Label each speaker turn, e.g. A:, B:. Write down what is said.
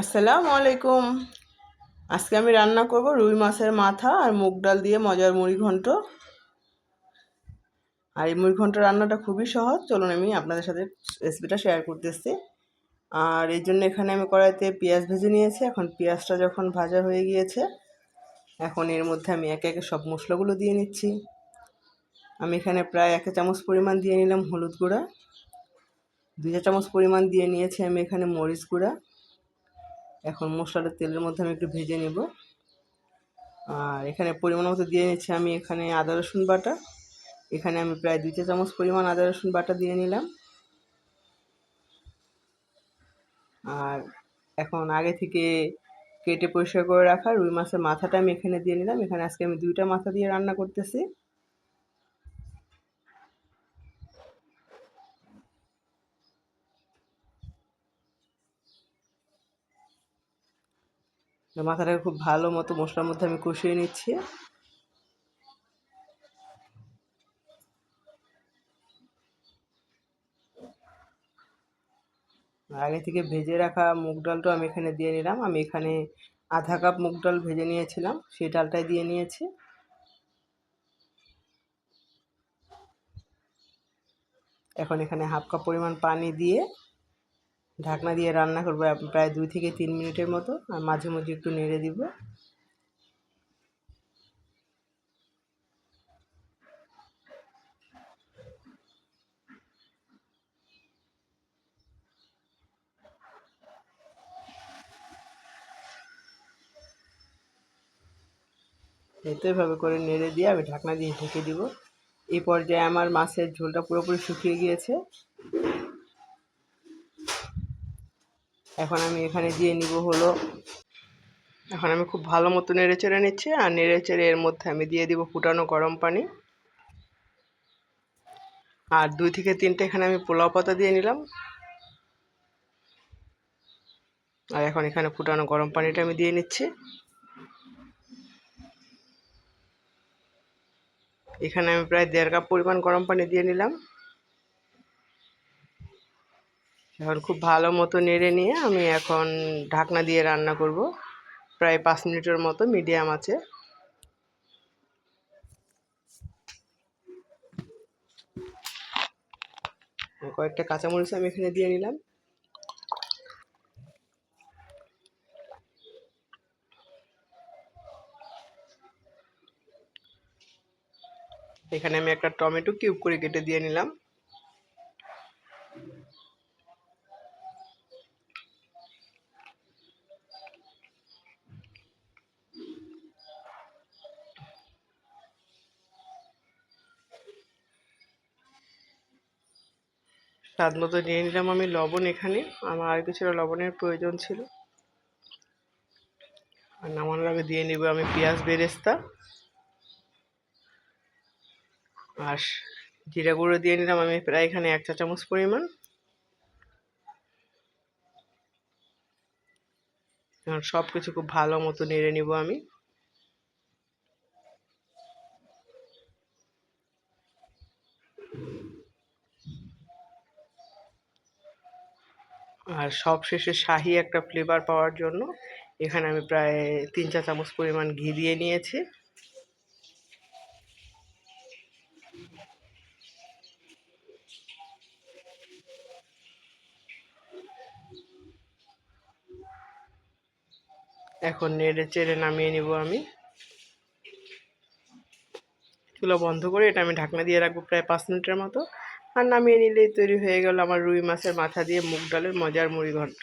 A: আসসালামু আলাইকুম। আজকে আমি রান্না করব রুই মাছের মাথা আর মুগ ডাল দিয়ে মজার মুড়ি ঘন্ট। আর এই মুড়ি ঘন্ট রান্নাটা খুবই সহজ। চলুন আমি আপনাদের সাথে রেসিপিটা শেয়ার করতেছি। আর এই জন্য এখানে আমি কড়াইতে পেঁয়াজ ভেজে নিয়েছি। এখন পেঁয়াজটা যখন ভাজা হয়ে গিয়েছে, এখন এর মধ্যে আমি একে একে সব মশলাগুলো দিয়ে নিচ্ছি। আমি এখানে প্রায় এক চামচ পরিমাণ দিয়ে নিলাম হলুদ গুঁড়া। দুই চামচ পরিমাণ দিয়ে নিয়েছি আমি এখানে মরিচ গুঁড়া। এখন মশলাটা তেলের মধ্যে আমি একটু ভেজে নেব। আর এখানে পরিমাণ মতো দিয়ে নিচ্ছি আমি এখানে আদা, রসুন বাটা। এখানে আমি প্রায় দুই চা চামচ পরিমাণ আদা, রসুন বাটা দিয়ে নিলাম। আর এখন আগে থেকে কেটে পরিষ্কার করে রাখা রুই মাছের মাথাটা আমি এখানে দিয়ে নিলাম। এখানে আজকে আমি দুইটা মাথা দিয়ে রান্না করতেছি। মাথাটাকে খুব ভালো মতো মশলার মধ্যে আমি কষিয়ে নিচ্ছি। আগে থেকে ভেজে রাখা মুগ ডালটা আমি এখানে দিয়ে নিলাম। আমি এখানে আধা কাপ মুগ ডাল ভেজে নিয়েছিলাম, সেই ডালটাই দিয়ে নিয়েছি। এখন এখানে হাফ কাপ পরিমাণ পানি দিয়ে ঢাকনা দিয়ে রান্না করব প্রায় দুই থেকে তিন মিনিটের মতো, আর মাঝে মাঝে একটু নেড়ে দিব। এতে এভাবে করে নেড়ে দিয়ে আমি ঢাকনা দিয়ে ঢেকে দিব। এই পর্যায়ে আমার মাছের ঝোলটা পুরোপুরি শুকিয়ে গিয়েছে। এখন আমি এখানে দিয়ে নিব হলো। এখন আমি খুব ভালো মতো নেড়ে চেড়ে নিচ্ছি, আর নেড়ে চেড়ে এর মধ্যে আমি দিয়ে দিব ফুটানো গরম পানি। আর দুই থেকে তিনটে এখানে আমি পোলাও পাতা দিয়ে নিলাম। আর এখন এখানে ফুটানো গরম পানিটা আমি দিয়ে নিচ্ছি। এখানে আমি প্রায় দেড় কাপ পরিমাণ গরম পানি দিয়ে নিলাম। এখন খুব ভালো মতো নেড়ে নিয়ে আমি এখন ঢাকনা দিয়ে রান্না করব। প্রায় পাঁচ মিনিটের মতো মিডিয়াম আছে। কয়েকটা কাঁচামরিচ আমি এখানে দিয়ে নিলাম। এখানে আমি একটা টমেটো কিউব করে কেটে দিয়ে নিলাম। স্বাদ মতো নিয়ে নিলাম আমি লবণ এখানে। আমার আর কিছুটা লবণের প্রয়োজন ছিল। আর নামানোর আগে দিয়ে নিব আমি পেঁয়াজ বেরেস্তা। আর জিরা গুঁড়ো দিয়ে নিলাম আমি প্রায় এখানে এক চা চামচ পরিমাণ। সব কিছু খুব ভালো মতো নেড়ে নিব আমি। আর সব শেষে শাহি একটা ফ্লেভার পাওয়ার জন্য এখানে আমি প্রায় তিন চা চামচ পরিমাণ ঘি দিয়ে নিয়েছি। এখন নেড়ে চেড়ে নামিয়ে নিব আমি। চুলো বন্ধ করে এটা আমি ঢাকনা দিয়ে রাখব প্রায় পাঁচ মিনিটের মতো। আর নামিয়ে নিলেই তৈরি হয়ে গেল আমার রুই মাছের মাথা দিয়ে মুগ ডালের মজার মুড়ি ঘন্ট